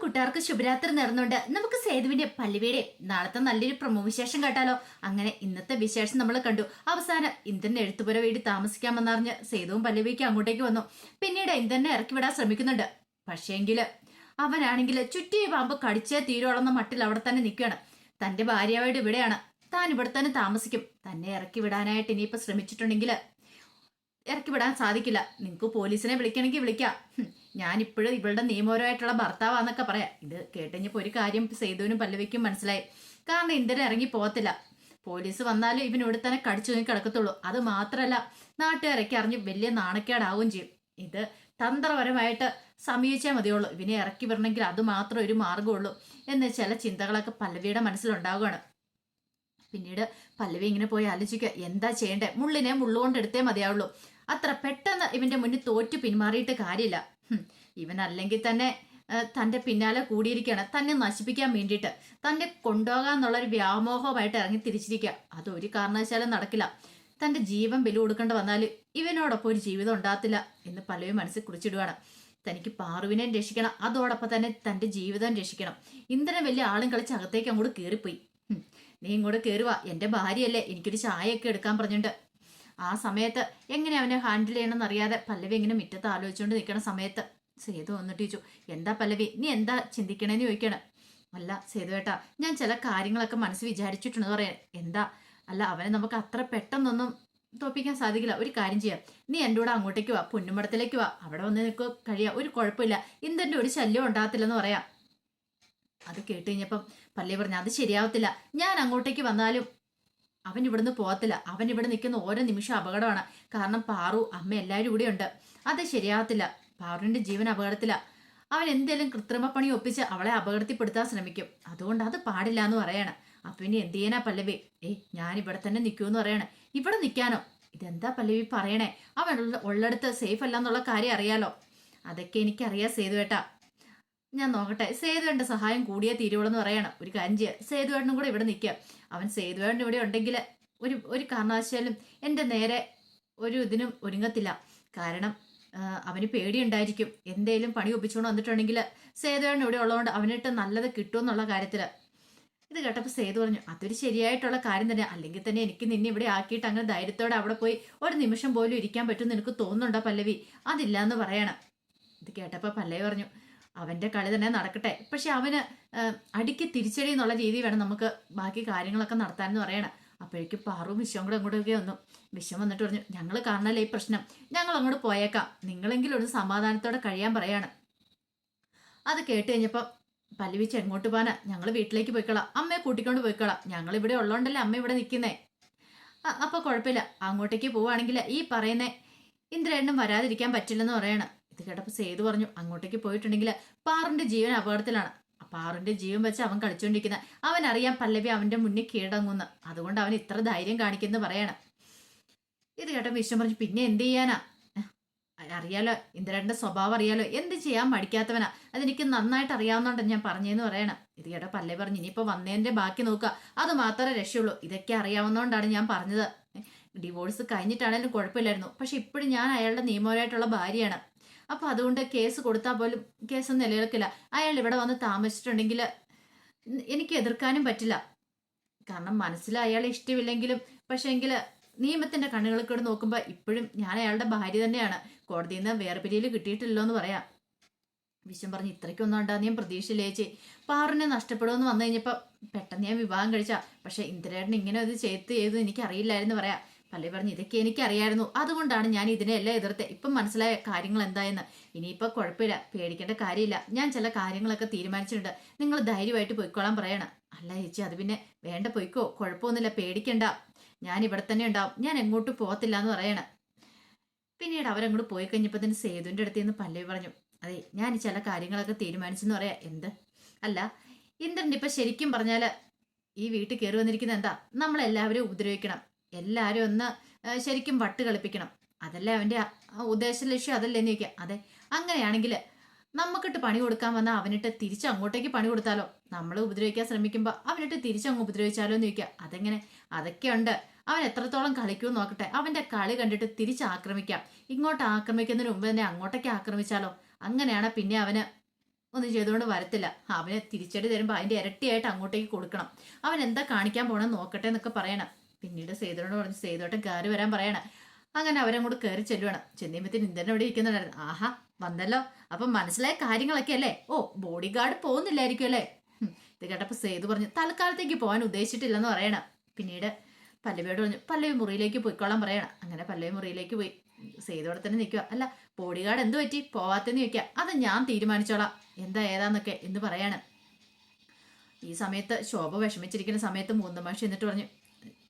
കൂട്ടുകാർക്ക് ശുഭരാത്രി നേർന്നുകൊണ്ട് നമുക്ക് സേതുവിന്റെ പല്ലുവേടെ നാളത്തെ നല്ലൊരു പ്രമോ വിശേഷം കേട്ടാലോ? അങ്ങനെ ഇന്നത്തെ വിശേഷം നമ്മൾ കണ്ടു. അവസാനം ഇന്ദ്രൻ എഴുത്തുപുര വേണ്ടി താമസിക്കാമെന്നറിഞ്ഞ് സേതുവും പല്ലവിക്ക് അങ്ങോട്ടേക്ക് വന്നു. പിന്നീട് ഇന്ദ്രനെ ഇറക്കി വിടാൻ ശ്രമിക്കുന്നുണ്ട്. പക്ഷേങ്കിൽ അവനാണെങ്കിൽ ചുറ്റിയ പാമ്പ് കടിച്ചേ തീരുവളന്ന മട്ടിൽ അവിടെ തന്നെ നിൽക്കുകയാണ്. തന്റെ ഭാര്യയായിട്ട് ഇവിടെയാണ്. താൻ ഇവിടെ തന്നെ താമസിക്കും. തന്നെ ഇറക്കി വിടാനായിട്ട് ഇനിയിപ്പോ ശ്രമിച്ചിട്ടുണ്ടെങ്കിൽ ഇറക്കി വിടാൻ സാധിക്കില്ല. നിങ്ങൾക്ക് പോലീസിനെ വിളിക്കണമെങ്കിൽ വിളിക്കാം. ഞാനിപ്പോഴും ഇവളുടെ നിയമപരമായിട്ടുള്ള ഭർത്താവാന്നൊക്കെ പറയാം. ഇത് കേട്ടുകഴിഞ്ഞപ്പോൾ ഒരു കാര്യം സേതുവിനും പല്ലവിക്കും മനസ്സിലായി. കാരണം ഇന്ദ്രൻ ഇറങ്ങി പോകത്തില്ല. പോലീസ് വന്നാലും ഇവൻ ഇവിടെ തന്നെ കടിച്ചു നീ കിടക്കത്തുള്ളൂ. അത് മാത്രമല്ല നാട്ടുകാരൊക്കെ അറിഞ്ഞ് വലിയ നാണക്കേടാവുകയും ചെയ്യും. ഇത് തന്ത്രപരമായിട്ട് സമീപിച്ചാൽ മതിയുള്ളൂ. ഇവനെ ഇറക്കി വിടണമെങ്കിൽ അത് മാത്രം ഒരു മാർഗമുള്ളൂ എന്ന് ചില ചിന്തകളൊക്കെ പല്ലവിയുടെ മനസ്സിലുണ്ടാവുകയാണ്. പിന്നീട് പല്ലവി ഇങ്ങനെ പോയി ആലോചിക്കുക. എന്താ ചെയ്യേണ്ടേ? മുള്ളിനെ മുള്ളുകൊണ്ട് എടുത്തേ മതിയാവുള്ളൂ. അത്ര പെട്ടെന്ന് ഇവന്റെ മുന്നിൽ തോറ്റു പിന്മാറിയിട്ട് കാര്യമില്ല. ഇവൻ അല്ലെങ്കിൽ തന്നെ തന്റെ പിന്നാലെ കൂടിയിരിക്കുകയാണ് തന്നെ നശിപ്പിക്കാൻ വേണ്ടിയിട്ട് തന്നെ കൊണ്ടുപോകാൻ എന്നുള്ളൊരു വ്യാമോഹമായിട്ട് ഇറങ്ങി തിരിച്ചിരിക്കുക. അത് ഒരു കാരണവശാലും നടക്കില്ല. തന്റെ ജീവൻ ബലി കൊടുക്കേണ്ട വന്നാൽ ഇവനോടൊപ്പം ഒരു ജീവിതം ഉണ്ടാകത്തില്ല എന്ന് പലരും മനസ്സിൽ കുറിച്ചിടുകയാണ് തനിക്ക് പാറുവിനെയും രക്ഷിക്കണം. അതോടൊപ്പം തന്നെ തന്റെ ജീവിതം രക്ഷിക്കണം. ഇന്ദ്രൻ വലിയ ആളും കളിച്ച് അകത്തേക്ക് അങ്ങോട്ട് കയറിപ്പോയി. നീ ഇങ്ങോട്ട് കയറുക എന്റെ ഭാര്യയല്ലേ എനിക്കൊരു ചായയൊക്കെ എടുക്കാൻ പറഞ്ഞിട്ടുണ്ട് ആ സമയത്ത് എങ്ങനെ അവനെ ഹാൻഡിൽ ചെയ്യണമെന്ന് അറിയാതെ പല്ലവി ഇങ്ങനെ മുറ്റത്ത് ആലോചിച്ചുകൊണ്ട് നിൽക്കണ സമയത്ത് സേതു വന്നിട്ട് ചോദിച്ചു എന്താ പല്ലവി? നീ എന്താ ചിന്തിക്കണേന്ന് ചോദിക്കണം. അല്ല സേതു സേതുവേട്ടാ ഞാൻ ചില കാര്യങ്ങളൊക്കെ മനസ്സ് വിചാരിച്ചിട്ടുണ്ട് പറയാൻ എന്താ? അല്ല അവനെ നമുക്ക് അത്ര പെട്ടെന്നൊന്നും തോപ്പിക്കാൻ സാധിക്കില്ല. ഒരു കാര്യം ചെയ്യാം. നീ എന്റെ കൂടെ അങ്ങോട്ടേക്ക് വാ പുന്നുമടത്തിലേക്ക് വാ. അവിടെ വന്ന് നിനക്ക് കഴിയാം. ഒരു കുഴപ്പമില്ല. ഇന്ത്യന്റെ ഒരു ശല്യം ഉണ്ടാകത്തില്ലെന്ന് പറയാം. അത് കേട്ട് കഴിഞ്ഞപ്പം പള്ളി പറഞ്ഞു അത് ശരിയാവത്തില്ല. ഞാൻ അങ്ങോട്ടേക്ക് വന്നാലും അവൻ ഇവിടുന്ന് പോകത്തില്ല. അവൻ ഇവിടെ നിൽക്കുന്ന ഓരോ നിമിഷം അപകടമാണ്. കാരണം പാറു അമ്മ എല്ലാവരും ഇവിടെ ഉണ്ട്. അത് ശരിയാകത്തില്ല. പാറുവിന്റെ ജീവൻ അപകടത്തില. അവൻ എന്തേലും കൃത്രിമ പണി ഒപ്പിച്ച് അവളെ അപകടത്തിൽപ്പെടുത്താൻ ശ്രമിക്കും. അതുകൊണ്ട് അത് പാടില്ല എന്ന് പറയാണ്. അപ്പൊ ഇനി എന്ത് ചെയ്യാനാ പല്ലവി? ഏ ഞാൻ ഇവിടെ തന്നെ നിൽക്കൂന്ന് പറയാണ്. ഇവിടെ നിൽക്കാനോ? ഇതെന്താ പല്ലവി പറയണേ? അവൻ ഉള്ള- ഉള്ളിടത്ത് സേഫ് അല്ല എന്നുള്ള കാര്യം അറിയാലോ. അതൊക്കെ എനിക്കറിയാം സേതുവേട്ടാ. ഞാൻ നോക്കട്ടെ. സേതുവേണ്ട സഹായം കൂടിയേ തീരുവോളെന്ന് പറയണം. ഒരു കാര്യം ചെയ്യുക സേതുവേടനും കൂടെ ഇവിടെ നിൽക്കുക അവൻ സേതുവേട്ടൻ ഇവിടെ ഉണ്ടെങ്കിൽ ഒരു ഒരു കാരണവശാലും എന്റെ നേരെ ഒരു ഇതിനും ഒരുങ്ങത്തില്ല. കാരണം അവന് പേടിയുണ്ടായിരിക്കും. എന്തേലും പണി ഒപ്പിച്ചുകൊണ്ട് വന്നിട്ടുണ്ടെങ്കിൽ സേതുവേടൻ ഇവിടെ ഉള്ളതുകൊണ്ട് അവനിട്ട് നല്ലത് കിട്ടുമെന്നുള്ള കാര്യത്തിൽ ഇത് കേട്ടപ്പോൾ സേതു പറഞ്ഞു അതൊരു ശരിയായിട്ടുള്ള കാര്യം തന്നെ. അല്ലെങ്കിൽ തന്നെ എനിക്ക് നിന്നെ ഇവിടെ ആക്കിയിട്ട് അങ്ങനെ ധൈര്യത്തോടെ അവിടെ പോയി ഒരു നിമിഷം പോലും ഇരിക്കാൻ പറ്റുമെന്ന് എനിക്ക് തോന്നുന്നുണ്ടോ പല്ലവി? അതില്ല എന്ന് പറയണം. ഇത് കേട്ടപ്പോൾ പല്ലവി പറഞ്ഞു അവന്റെ കളി തന്നെ നടക്കട്ടെ. പക്ഷെ അവന് അടിക്ക് തിരിച്ചടി എന്നുള്ള രീതി വേണം നമുക്ക് ബാക്കി കാര്യങ്ങളൊക്കെ നടത്താൻ എന്ന് പറയണം. അപ്പോഴേക്കും പാറും വിശ്വം കൂടെ അങ്ങോട്ടൊക്കെ വന്നു. വിശ്വം വന്നിട്ട് പറഞ്ഞു ഞങ്ങൾ കാണണല്ലേ ഈ പ്രശ്നം? ഞങ്ങൾ അങ്ങോട്ട് പോയേക്കാം. നിങ്ങളെങ്കിലും ഒരു സമാധാനത്തോടെ കഴിയാൻ പറയാണ്. അത് കേട്ട് കഴിഞ്ഞപ്പോൾ പല്ലുവിച്ച് എങ്ങോട്ട് പോകാനാ? ഞങ്ങൾ വീട്ടിലേക്ക് പോയിക്കളാം. അമ്മയെ കൂട്ടിക്കൊണ്ട് പോയിക്കളാം. ഞങ്ങൾ ഇവിടെ ഉള്ളതുകൊണ്ടല്ലേ അമ്മ ഇവിടെ നിൽക്കുന്നേ അപ്പോൾ കുഴപ്പമില്ല. അങ്ങോട്ടേക്ക് പോവുകയാണെങ്കിൽ ഈ പറയുന്നേ ഇന്ദ്രേണ്ണും വരാതിരിക്കാൻ പറ്റില്ലെന്ന് പറയാണ്. ഇത് കേട്ടപ്പോൾ സേതു പറഞ്ഞു അങ്ങോട്ടേക്ക് പോയിട്ടുണ്ടെങ്കിൽ പാറിന്റെ ജീവൻ അപകടത്തിലാണ്. പാറിന്റെ ജീവൻ വെച്ച് അവൻ കളിച്ചുകൊണ്ടിരിക്കുന്ന അവൻ അറിയാം പല്ലവി അവന്റെ മുന്നിൽ കീഴടങ്ങുന്നു. അതുകൊണ്ട് അവൻ ഇത്ര ധൈര്യം കാണിക്കുന്നു പറയണം. ഇത് കേട്ടപ്പോൾ വിശ്വം പറഞ്ഞു പിന്നെ എന്ത് ചെയ്യാനാ? അറിയാലോ ഇന്ദ്രന്റെ സ്വഭാവം അറിയാലോ എന്ത് ചെയ്യാൻ മടിക്കാത്തവനാ? അതെനിക്ക് നന്നായിട്ട് അറിയാവുന്നതുകൊണ്ട് ഞാൻ പറഞ്ഞതെന്ന് പറയണം. ഇത് കേട്ടോ പല്ലേ പറഞ്ഞു ഇനിയിപ്പോ വന്നതിന്റെ ബാക്കി നോക്കുക. അത് മാത്രമേ രക്ഷയുള്ളൂ. ഇതൊക്കെ അറിയാവുന്നതുകൊണ്ടാണ് ഞാൻ പറഞ്ഞത്. ഡിവോഴ്സ് കഴിഞ്ഞിട്ടാണേലും കുഴപ്പമില്ലായിരുന്നു. പക്ഷെ ഇപ്പോഴും ഞാൻ അയാളുടെ നിയമപരമായിട്ടുള്ള ഭാര്യയാണ്. അപ്പൊ അതുകൊണ്ട് കേസ് കൊടുത്താൽ പോലും കേസൊന്നും നിലനിൽക്കില്ല. അയാൾ ഇവിടെ വന്ന് താമസിച്ചിട്ടുണ്ടെങ്കിൽ എനിക്ക് എതിർക്കാനും പറ്റില്ല. കാരണം മനസ്സിൽ അയാളെ ഇഷ്ടമില്ലെങ്കിലും പക്ഷേങ്കിൽ നിയമത്തിന്റെ കണ്ണുകളിൽ നോക്കുമ്പോൾ ഇപ്പോഴും ഞാൻ അയാളുടെ ഭാര്യ തന്നെയാണ്. കോടതിയിൽ നിന്ന് വേറെ പിരിയിൽ കിട്ടിയിട്ടില്ലോ എന്ന് പറയാം. വിശ്വം പറഞ്ഞു ഇത്രയ്ക്കൊന്നും ഉണ്ടാകുന്ന ഞാൻ പ്രതീക്ഷയില്ല ചേച്ചി. പാറിനെ നഷ്ടപ്പെടുമെന്ന് വന്നു കഴിഞ്ഞപ്പോൾ പെട്ടെന്ന് ഞാൻ വിവാഹം കഴിച്ച. പക്ഷേ ഇന്ദിരേട്ടൻ ഇങ്ങനെ ഇത് ചെയ്ത് ചെയ്തു എനിക്ക് അറിയില്ലായിരുന്നു പറയാം. പള്ളി പറഞ്ഞു ഇതൊക്കെ എനിക്കറിയായിരുന്നു. അതുകൊണ്ടാണ് ഞാൻ ഇതിനെല്ലാം എതിർത്തെ. ഇപ്പം മനസ്സിലായ കാര്യങ്ങൾ എന്തായെന്ന്. ഇനിയിപ്പോൾ കുഴപ്പമില്ല. പേടിക്കേണ്ട കാര്യമില്ല. ഞാൻ ചില കാര്യങ്ങളൊക്കെ തീരുമാനിച്ചിട്ടുണ്ട്. നിങ്ങൾ ധൈര്യമായിട്ട് പോയിക്കോളാൻ പറയണം. അല്ല ചേച്ചി അത് പിന്നെ വേണ്ട. പോയിക്കോ. കുഴപ്പമൊന്നുമില്ല. പേടിക്കണ്ട. ഞാൻ ഇവിടെ തന്നെ ഉണ്ടാവും. ഞാൻ എങ്ങോട്ടും പോകത്തില്ല എന്ന് പറയണം. പിന്നീട് അവരങ്ങോട്ട് പോയി കഴിഞ്ഞപ്പോൾ തന്നെ സേതുവിന്റെ അടുത്ത് നിന്ന് പല്ലവി പറഞ്ഞു. അതെ ഞാൻ ചില കാര്യങ്ങളൊക്കെ തീരുമാനിച്ചെന്ന് പറയാ. എന്ത്? അല്ല ഇന്ദ്രൻ ഇപ്പം ശരിക്കും പറഞ്ഞാൽ ഈ വീട്ടിൽ കയറി വന്നിരിക്കുന്നത് എന്താ? നമ്മളെല്ലാവരും ഉപദ്രവിക്കണം. എല്ലാവരും ഒന്ന് ശരിക്കും വട്ട് കളിപ്പിക്കണം. അതല്ലേ അവന്റെ ഉദ്ദേശ ലക്ഷ്യം അതല്ലേ എന്ന് ചോദിക്കുക അതെ. അങ്ങനെയാണെങ്കിൽ നമുക്കിട്ട് പണി കൊടുക്കാൻ വന്നാൽ അവനിട്ട് തിരിച്ച് അങ്ങോട്ടേക്ക് പണി കൊടുത്താലോ? നമ്മൾ ഉപദ്രവിക്കാൻ ശ്രമിക്കുമ്പോൾ അവനിട്ട് തിരിച്ചങ്ങ് ഉപദ്രവിച്ചാലോ എന്ന് ചോദിക്കുക അതെങ്ങനെ? അതൊക്കെയുണ്ട് അവൻ എത്രത്തോളം കളിക്കുമെന്ന് നോക്കട്ടെ. അവന്റെ കളി കണ്ടിട്ട് തിരിച്ച് ആക്രമിക്കാം. ഇങ്ങോട്ട് ആക്രമിക്കുന്നതിന് മുമ്പ് തന്നെ അങ്ങോട്ടേക്ക് ആക്രമിച്ചാലോ? അങ്ങനെയാണ് പിന്നെ അവന് ഒന്നും ചെയ്തുകൊണ്ട് വരത്തില്ല. അവനെ തിരിച്ചടി തരുമ്പോൾ അതിന്റെ ഇരട്ടിയായിട്ട് അങ്ങോട്ടേക്ക് കൊടുക്കണം. അവൻ എന്താ കാണിക്കാൻ പോണെന്ന് നോക്കട്ടെ എന്നൊക്കെ പറയണം. പിന്നീട് സേതുവിനോട് പറഞ്ഞു സേതുവട്ടം കയറി വരാൻ പറയണം. അങ്ങനെ അവരങ്ങോട്ട് കയറി ചെല്ലുവാണ്. ചെന്നിയമ്പത്തിന് ഇന്ദ്രൻ അവിടെ ഇരിക്കുന്നുണ്ടായിരുന്നു. ആഹാ വന്നല്ലോ. അപ്പൊ മനസ്സിലായ കാര്യങ്ങളൊക്കെ അല്ലേ? ഓ ബോഡി ഗാർഡ് പോകുന്നില്ലായിരിക്കും അല്ലേ? ഇത് കേട്ടപ്പോ സേതു പറഞ്ഞു തൽക്കാലത്തേക്ക് പോകാൻ ഉദ്ദേശിച്ചിട്ടില്ലെന്ന് പറയണം. പിന്നീട് പല്ലവിയോട് പറഞ്ഞു പല്ലവി മുറിയിലേക്ക് പോയിക്കോളാൻ പറയണം. അങ്ങനെ പല്ലവി മുറിയിലേക്ക് പോയി. സേതുവിടെ തന്നെ നിൽക്കുക അല്ല ബോഡി ഗാർഡ് എന്ത് പറ്റി? പോവാത്തെന്ന് ചോദിക്കുക അത് ഞാൻ തീരുമാനിച്ചോളാം. എന്താ ഏതാന്നൊക്കെ എന്ന് പറയാണ്. ഈ സമയത്ത് ശോഭ വിഷമിച്ചിരിക്കുന്ന സമയത്ത് മൂന്ന് മാഷി എന്നിട്ട് പറഞ്ഞു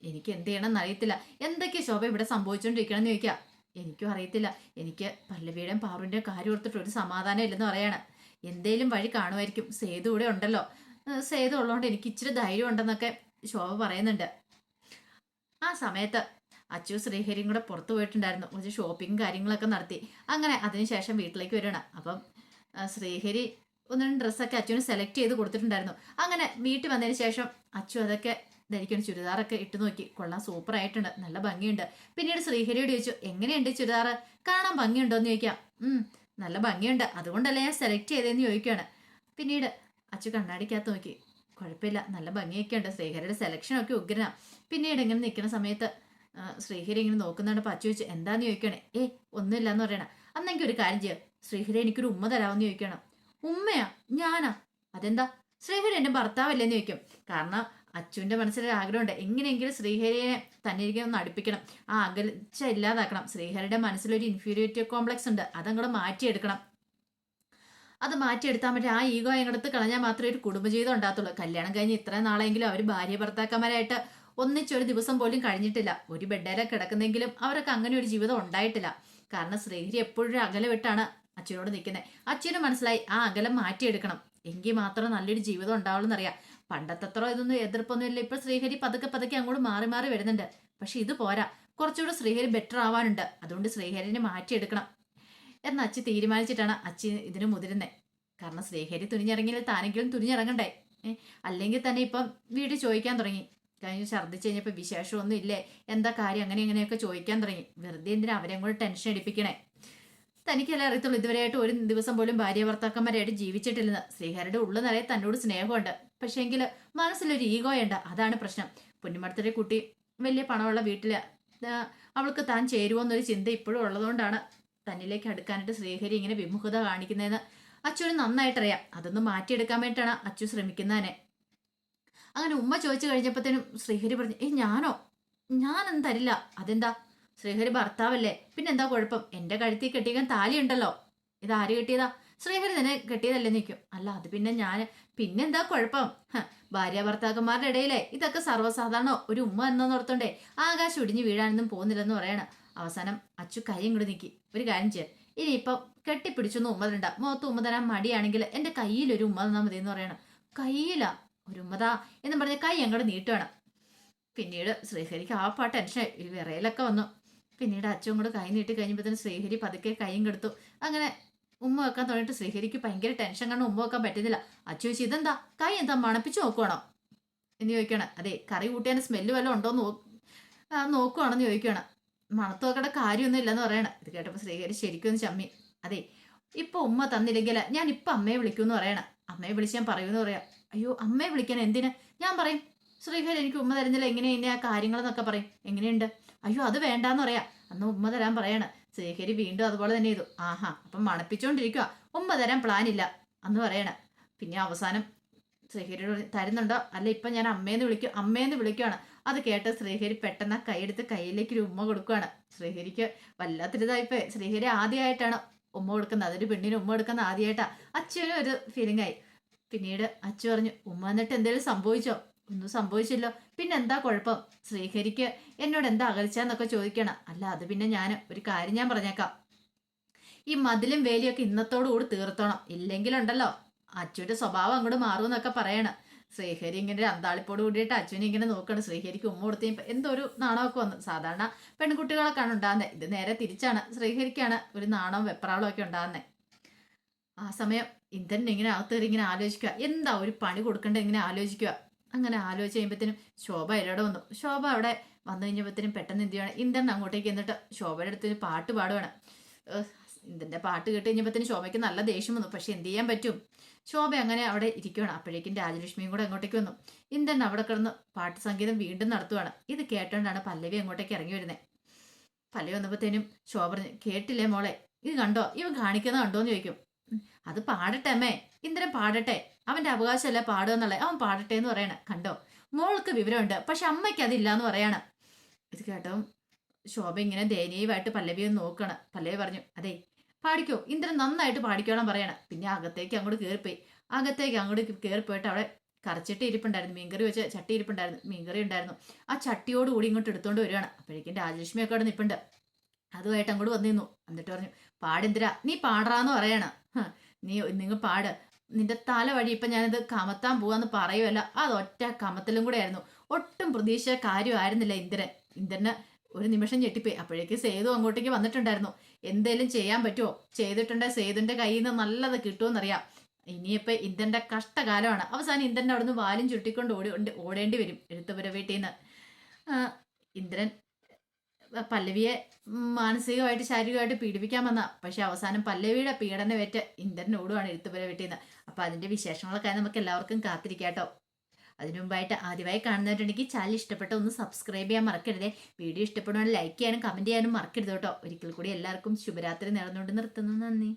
എനിക്ക് എന്ത് ചെയ്യണമെന്ന് അറിയത്തില്ല എന്തൊക്കെ ശോഭ ഇവിടെ സംഭവിച്ചുകൊണ്ടിരിക്കണം എന്ന് ചോദിക്കുക എനിക്കും അറിയത്തില്ല. എനിക്ക് പല്ലവിയുടെയും പാറുവിന്റെയും കാര്യം ഓർത്തിട്ട് ഒരു സമാധാനം ഇല്ലെന്ന് പറയാണ്. എന്തേലും വഴി കാണുമായിരിക്കും. സേതു ഇവിടെ ഉണ്ടല്ലോ. സേതു ഉള്ളതുകൊണ്ട് എനിക്ക് ഇച്ചിരി ധൈര്യം ഉണ്ടെന്നൊക്കെ ശോഭ പറയുന്നുണ്ട്. ആ സമയത്ത് അച്ചു ശ്രീഹരിയും കൂടെ പുറത്തു പോയിട്ടുണ്ടായിരുന്നു. കുറച്ച് ഷോപ്പിംഗ് കാര്യങ്ങളൊക്കെ നടത്തി. അങ്ങനെ അതിനുശേഷം വീട്ടിലേക്ക് വരണം അപ്പം ശ്രീഹരി ഒന്ന് ഡ്രസ്സൊക്കെ അച്ചുവിന് സെലക്ട് ചെയ്ത് കൊടുത്തിട്ടുണ്ടായിരുന്നു. അങ്ങനെ വീട്ടിൽ വന്നതിന് ശേഷം അച്ചു അതൊക്കെ ധരിക്കണം ചുരിദാറൊക്കെ ഇട്ട് നോക്കി. കൊള്ളാൻ സൂപ്പർ ആയിട്ടുണ്ട് നല്ല ഭംഗിയുണ്ട്. പിന്നീട് ശ്രീഹരിയോട് ചോദിച്ചു എങ്ങനെയുണ്ട് ചുരിദാർ കാണാൻ ഭംഗിയുണ്ടോ എന്ന് ചോദിക്കാം നല്ല ഭംഗിയുണ്ട്. അതുകൊണ്ടല്ലേ ഞാൻ സെലക്ട് ചെയ്തതെന്ന് ചോദിക്കുകയാണ് പിന്നീട് അച്ചു കണ്ണാടിക്കകത്ത് നോക്കി. കുഴപ്പമില്ല നല്ല ഭംഗിയൊക്കെ ഉണ്ട്. ശ്രീഹരിയുടെ സെലക്ഷനൊക്കെ ഉഗ്രന. പിന്നീട് ഇങ്ങനെ നിൽക്കുന്ന സമയത്ത് ശ്രീഹരി ഇങ്ങനെ നോക്കുന്നുണ്ട് അപ്പൊ അച്ചു ചോദിച്ചു എന്താന്ന് ചോദിക്കണേ ഏ ഒന്നുമില്ല എന്ന് പറയണ. അന്നെങ്കിൽ ഒരു കാര്യം ചെയ്യാം. ശ്രീഹരി എനിക്കൊരു ഉമ്മ തരാമെന്ന് ചോദിക്കണം ഉമ്മയാ? ഞാനാ? അതെന്താ? ശ്രീഹരി എന്റെ ഭർത്താവല്ലേന്ന് ചോദിക്കും. കാരണം അച്ചുവിന്റെ മനസ്സിലൊരു ആഗ്രഹമുണ്ട്. എങ്ങനെയെങ്കിലും ശ്രീഹരിയെ തന്നെ ഒന്ന് അടുപ്പിക്കണം. ആ അകൽച്ച ഇല്ലാതാക്കണം. ശ്രീഹരിയുടെ മനസ്സിലൊരു ഇൻഫീരിയോറിറ്റി കോംപ്ലക്സ് ഉണ്ട്. അതങ്ങോട്ട് മാറ്റിയെടുക്കണം. അത് മാറ്റിയെടുത്താൽ പറ്റും ആ ഈഗോ അങ്ങോട്ട് കളഞ്ഞാൽ മാത്രമേ ഒരു കുടുംബജീവിതം ഉണ്ടാകത്തുള്ളൂ. കല്യാണം കഴിഞ്ഞ് ഇത്ര നാളെങ്കിലും അവർ ഭാര്യ ഭർത്താക്കന്മാരായിട്ട് ഒന്നിച്ചൊരു ദിവസം പോലും കഴിഞ്ഞിട്ടില്ല. ഒരു ബെഡേലെ കിടക്കുന്നെങ്കിലും അവർക്ക് അങ്ങനെ ഒരു ജീവിതം ഉണ്ടായിട്ടില്ല. കാരണം ശ്രീഹരി എപ്പോഴും അകലെ വിട്ടാണ് അച്ഛനോട് നിൽക്കുന്നത് അച്ഛന് മനസ്സിലായി ആ അകലം മാറ്റിയെടുക്കണം. എങ്കിൽ മാത്രം നല്ലൊരു ജീവിതം ഉണ്ടാവുള്ളൂ എന്നറിയാം. പണ്ടത്തത്ര ഇതൊന്നും എതിർപ്പൊന്നും ഇല്ല. ഇപ്പൊ ശ്രീഹരി പതുക്കെ പതുക്കെ അങ്ങോട്ട് മാറി മാറി വരുന്നുണ്ട്. പക്ഷെ ഇത് പോരാ. കുറച്ചുകൂടെ ശ്രീഹരി ബെറ്റർ ആവാനുണ്ട്. അതുകൊണ്ട് ശ്രീഹരിനെ മാറ്റിയെടുക്കണം. എന്ന് അച്ഛൻ തീരുമാനിച്ചിട്ടാണ് അച്ഛൻ ഇതിന് മുതിരുന്നത് കാരണം ശ്രീഹരി തുനിഞ്ഞിറങ്ങിയാൽ താനെങ്കിലും തുനിഞ്ഞിറങ്ങണ്ടേ? അല്ലെങ്കിൽ തന്നെ ഇപ്പം വീട് ചോദിക്കാൻ തുടങ്ങി. കഴിഞ്ഞ് ഛർദ്ദിച്ച് കഴിഞ്ഞപ്പോൾ വിശേഷമൊന്നും ഇല്ലേ? എന്താ കാര്യം? അങ്ങനെ ഇങ്ങനെയൊക്കെ ചോദിക്കാൻ തുടങ്ങി. വെറുതെ എന്തിനാ അവരെ കൂടെ ടെൻഷൻ അടിപ്പിക്കണേ? തനിക്കല്ലേ അറിയത്തുള്ളൂ ഇതുവരെയായിട്ട് ഒരു ദിവസം പോലും ഭാര്യ ഭർത്താക്കന്മാരായിട്ട് ജീവിച്ചിട്ടില്ലെന്ന്. ശ്രീഹരിയുടെ ഉള്ളു നിറയെ തന്നോട് സ്നേഹമുണ്ട്. പക്ഷേ എങ്കിൽ മനസ്സിലൊരു ഈഗോ ഉണ്ട് അതാണ് പ്രശ്നം. പുന്നിമടത്തിലെ കുട്ടി വലിയ പണമുള്ള വീട്ടിൽ അവൾക്ക് താൻ ചേരുവോ എന്നൊരു ചിന്ത ഇപ്പോഴും ഉള്ളതുകൊണ്ടാണ് തന്നിലേക്ക് അടുക്കാനായിട്ട് ശ്രീഹരി ഇങ്ങനെ വിമുഖത കാണിക്കുന്നതെന്ന് അച്ഛന് നന്നായിട്ടറിയാം. അതൊന്ന് മാറ്റിയെടുക്കാൻ വേണ്ടിയിട്ടാണ് അച്ചു ശ്രമിക്കുന്നതിനെ. അങ്ങനെ ഉമ്മ ചോദിച്ചു കഴിഞ്ഞപ്പോഴത്തേനും ശ്രീഹരി പറഞ്ഞു ഏ ഞാനോ? ഞാനൊന്നും തരില്ല. അതെന്താ? ശ്രീഹരി ഭർത്താവല്ലേ? പിന്നെന്താ കുഴപ്പം? എന്റെ കഴുത്തിൽ കെട്ടിക്കാൻ താലിയുണ്ടല്ലോ. ഇത് ആര് കെട്ടിയതാ? ശ്രീഹരി തന്നെ കെട്ടിയതല്ലേ നിൽക്കും അല്ല അത് പിന്നെ ഞാൻ പിന്നെന്താ കുഴപ്പം? ഭാര്യ ഭർത്താക്കന്മാരുടെ ഇടയിലെ ഇതൊക്കെ സർവസാധാരണ ഒരു ഉമ്മ എന്നോർത്തോണ്ടേ ആകാശം ഇടിഞ്ഞു വീഴാനൊന്നും പോകുന്നില്ലെന്ന് പറയണ. അവസാനം അച്ചു കൈ ഇങ്ങോട്ട് നിൽക്കി ഒരു കാര്യം ചെയ്യാൻ ഇനിയിപ്പം കെട്ടിപ്പിടിച്ചൊന്നും ഉമ്മ തരണ്ട. മുഖത്ത് ഉമ്മ തരാൻ മടിയാണെങ്കിൽ എന്റെ ഒരു ഉമ്മ തന്നാൽ മതി എന്ന് പറയണം. കയ്യിലാ? ഒരു ഉമ്മതാ എന്ന് പറഞ്ഞ കൈ അങ്ങോട്ട് നീട്ടുവേണം. പിന്നീട് ശ്രീഹരിക്ക് ആ പാട്ട് ടെൻഷൻ വിറയിലൊക്കെ വന്നു. പിന്നീട് അച്ഛൻ കൂടെ കൈ നീട്ടി കഴിഞ്ഞപ്പോഴത്തേന് ശ്രീഹരി പതുക്കെ കൈയും കെടുത്തു. അങ്ങനെ ഉമ്മ വെക്കാൻ തുടങ്ങിയിട്ട് ശ്രീഹരിക്ക് ഭയങ്കര ടെൻഷൻ കാരണം ഉമ്മ വെക്കാൻ പറ്റുന്നില്ല. അച്ഛൻ ചോദിച്ചു ഇതെന്താ? കൈ എന്താ മണപ്പിച്ച് നോക്കുവാണോ? എന്ന് ചോദിക്കണം അതെ കറി കൂട്ടിയാൻ സ്മെല്ല് വല്ലതും ഉണ്ടോ എന്ന് നോക്കുവാണെന്ന് ചോദിക്കണം മണത്ത് നോക്കേണ്ട കാര്യമൊന്നും ഇല്ലെന്ന് പറയണം. ഇത് കേട്ടപ്പോൾ ശ്രീഹരി ശരിക്കും ചമ്മി. അതെ ഇപ്പൊ ഉമ്മ തന്നില്ലെങ്കിൽ ഞാൻ ഇപ്പൊ അമ്മയെ വിളിക്കുമെന്ന് പറയണം. അമ്മയെ വിളിച്ച് ഞാൻ പറയുമെന്ന് പറയാം. അയ്യോ അമ്മയെ വിളിക്കാൻ എന്തിന്? ഞാൻ പറയും ശ്രീഹരി എനിക്ക് ഉമ്മ തരുന്നില്ല എങ്ങനെ ഇങ്ങനെ ആ കാര്യങ്ങളെന്നൊക്കെ പറയും. എങ്ങനെയുണ്ട്? അയ്യോ അത് വേണ്ടാന്ന് പറയാ. അന്ന് ഉമ്മ തരാൻ പറയാണ്. ശ്രീഹരി വീണ്ടും അതുപോലെ തന്നെ ചെയ്തു. ആഹാ അപ്പം മണപ്പിച്ചോണ്ടിരിക്കുക ഉമ്മ തരാൻ പ്ലാൻ ഇല്ല അന്ന് പറയണ. പിന്നെ അവസാനം ശ്രീഹരി തരുന്നുണ്ടോ? അല്ല ഇപ്പം ഞാൻ അമ്മേന്ന് വിളിക്കും അമ്മേന്ന് വിളിക്കുവാണ്. അത് കേട്ട് ശ്രീഹരി പെട്ടെന്ന് ആ കൈയെടുത്ത് കയ്യിലേക്ക് ഒരു ഉമ്മ കൊടുക്കുവാണ്. ശ്രീഹരിക്ക് വല്ലാത്തൊരിതായിപ്പോ ശ്രീഹരി ആദ്യമായിട്ടാണ് ഉമ്മ കൊടുക്കുന്നത്. അതൊരു പെണ്ണിന് ഉമ്മ കൊടുക്കുന്ന ആദ്യമായിട്ടാണ് അച്ഛനും ഒരു ഫീലിംഗ് ആയി. പിന്നീട് അച്ഛൻ പറഞ്ഞു ഉമ്മ എന്നിട്ട് എന്തെങ്കിലും സംഭവിച്ചോ? ഒന്നും സംഭവിച്ചില്ലോ. പിന്നെ എന്താ കുഴപ്പം? ശ്രീഹരിക്ക് എന്നോട് എന്താ അകൽച്ചെന്നൊക്കെ ചോദിക്കണം. അല്ല അത് പിന്നെ ഞാൻ ഒരു കാര്യം ഞാൻ പറഞ്ഞേക്കാം. ഈ മതിലും വേലിയൊക്കെ ഇന്നത്തോടു കൂടി തീർത്തോണം. ഇല്ലെങ്കിലുണ്ടല്ലോ അച്ഛന്റെ സ്വഭാവം അങ്ങോട്ട് മാറുമെന്നൊക്കെ പറയണം. ശ്രീഹരി ഇങ്ങനെ ഒരു അന്താളിപ്പോട് കൂടിയിട്ട് അച്ഛനെ ഇങ്ങനെ നോക്കണം. ശ്രീഹരിക്ക് ഉമ്മ കൊടുത്ത് എന്തോ ഒരു നാണമൊക്കെ വന്നു. സാധാരണ പെൺകുട്ടികളൊക്കെയാണ് ഉണ്ടാകുന്നത് ഇത് നേരെ തിരിച്ചാണ്. ശ്രീഹരിക്കാണ് ഒരു നാണവും വെപ്രാളവും ഒക്കെ ഉണ്ടാകുന്നത് ആ സമയം ഇന്ദ്രൻ ഇങ്ങനെ അകത്തേറി ഇങ്ങനെ ആലോചിക്കുക. എന്താ ഒരു പണി കൊടുക്കേണ്ടത് ഇങ്ങനെ ആലോചിക്കുക? അങ്ങനെ ആലോചിച്ച് കഴിയുമ്പോഴത്തേനും ശോഭ ഇരടെ വന്നു. ശോഭ അവിടെ വന്നു കഴിഞ്ഞപ്പോഴത്തേനും പെട്ടെന്ന് എന്ത് ചെയ്യണം? ഇന്ദ്രൻ അങ്ങോട്ടേക്ക് എന്നിട്ട് ശോഭയുടെ അടുത്ത് പാട്ട് പാടുവാണ്. ഇന്ദ്രന്റെ പാട്ട് കേട്ട് കഴിഞ്ഞപ്പോഴത്തേനും ശോഭയ്ക്ക് നല്ല ദേഷ്യം വന്നു. പക്ഷെ എന്ത് ചെയ്യാൻ പറ്റും? ശോഭ അങ്ങനെ അവിടെ ഇരിക്കുവാണ്. അപ്പോഴേക്കും രാജലക്ഷ്മിയും കൂടെ അങ്ങോട്ടേക്ക് വന്നു. ഇന്ദ്രൻ അവിടെ കിടന്ന് പാട്ട് സംഗീതം വീണ്ടും നടത്തുവാണ്. ഇത് കേട്ടോണ്ടാണ് പല്ലവി അങ്ങോട്ടേക്ക് ഇറങ്ങി വരുന്നത് പല്ലവി വന്നപ്പോഴത്തേനും ശോഭ പറഞ്ഞു കേട്ടില്ലേ മോളെ? ഇത് കണ്ടോ? ഇവ കാണിക്കുന്നത് കണ്ടോന്ന് ചോദിക്കും. അത് പാടട്ടെ അമ്മേ. ഇന്ദ്രൻ പാടട്ടെ. അവന്റെ അവകാശമല്ല പാടുക എന്നുള്ളത് അവൻ പാടട്ടെ എന്ന് പറയണ. കണ്ടോ? മോൾക്ക് വിവരമുണ്ട്. പക്ഷെ അമ്മയ്ക്ക് അതില്ല എന്ന് പറയാണ്. ഇത് കേട്ടോ ശോഭ ഇങ്ങനെ ദയനീയമായിട്ട് പല്ലവിയെ നോക്കണം. പല്ലവി പറഞ്ഞു അതെ പാടിക്കോ. ഇന്ദ്രൻ നന്നായിട്ട് പാടിക്കോളാൻ പറയണം. പിന്നെ അകത്തേക്ക് അങ്ങോട്ട് കയറിപ്പോയി. അകത്തേക്ക് അങ്ങോട്ട് കയറിപ്പോയിട്ട് അവിടെ കറച്ചിട്ട് ഇരിപ്പുണ്ടായിരുന്നു. മീൻകറി വെച്ച് ചട്ടി ഇരിപ്പുണ്ടായിരുന്നു. മീൻകറി ഉണ്ടായിരുന്നു. ആ ചട്ടിയോട് കൂടി ഇങ്ങോട്ട് എടുത്തോണ്ട് വരികയാണ്. അപ്പോഴേക്കും രാജലക്ഷ്മി ഒക്കെ അവിടെ നിൽപ്പുണ്ട് അതുമായിട്ട് അങ്ങോട്ട് വന്നിരുന്നു. എന്നിട്ട് പറഞ്ഞു പാടെന്തിര നീ പാടറാന്ന് പറയണം. നീ നിങ്ങൾ പാട്. നിന്റെ തല വഴി ഇപ്പൊ ഞാനിത് കമത്താൻ പോവാന്ന് പറയുമല്ല അത് ഒറ്റ കമത്തലും കൂടെ ആയിരുന്നു ഒട്ടും പ്രതീക്ഷ കാര്യമായിരുന്നില്ല ഇന്ദ്രൻ. ഇന്ദ്രന് ഒരു നിമിഷം ഞെട്ടിപ്പോയി. അപ്പോഴേക്ക് സേതു അങ്ങോട്ടേക്ക് വന്നിട്ടുണ്ടായിരുന്നു. എന്തേലും ചെയ്യാൻ പറ്റുമോ ചെയ്തിട്ടുണ്ടെ സേതുന്റെ കയ്യിൽ നിന്ന് നല്ലത് കിട്ടുമെന്നറിയാം ഇനിയിപ്പോ ഇന്ദ്രന്റെ കഷ്ടകാലമാണ്. അവസാനം ഇന്ദ്രന്റെ അവിടുന്ന് വാലും ചുട്ടിക്കൊണ്ട് ഓടി- ഓടേണ്ടി വരും എഴുത്തുപുര വീട്ടിൽ നിന്ന് ഇന്ദ്രൻ പല്ലവിയെ മാനസികമായിട്ട് ശാരീരികമായിട്ട് പീഡിപ്പിക്കാൻ വന്ന പക്ഷെ അവസാനം പല്ലവിയുടെ പീഡനമേറ്റ് ഇന്ദ്രൻ ഓടുവാണ് എഴുത്തുപുര വെട്ടിയത്. അപ്പൊ അതിന്റെ വിശേഷങ്ങളൊക്കെ നമുക്ക് എല്ലാവർക്കും കാത്തിരിക്കാട്ടോ അതിനുമുമ്പായിട്ട് അതിനു മുമ്പായിട്ട് ആദ്യമായി കാണുന്നവരുണ്ടെങ്കിൽ ചാനൽ ഇഷ്ടപ്പെട്ട ഒന്ന് സബ്സ്ക്രൈബ് ചെയ്യാൻ മറക്കരുതേ. വീഡിയോ ഇഷ്ടപ്പെടുവാണെങ്കിൽ ലൈക്ക് ചെയ്യാനും കമന്റ് ചെയ്യാനും മറക്കരുത് കേട്ടോ. ഒരിക്കൽ കൂടി എല്ലാവർക്കും ശുഭരാത്രി നേർന്നുകൊണ്ട് നിർത്തുന്നു. നന്ദി.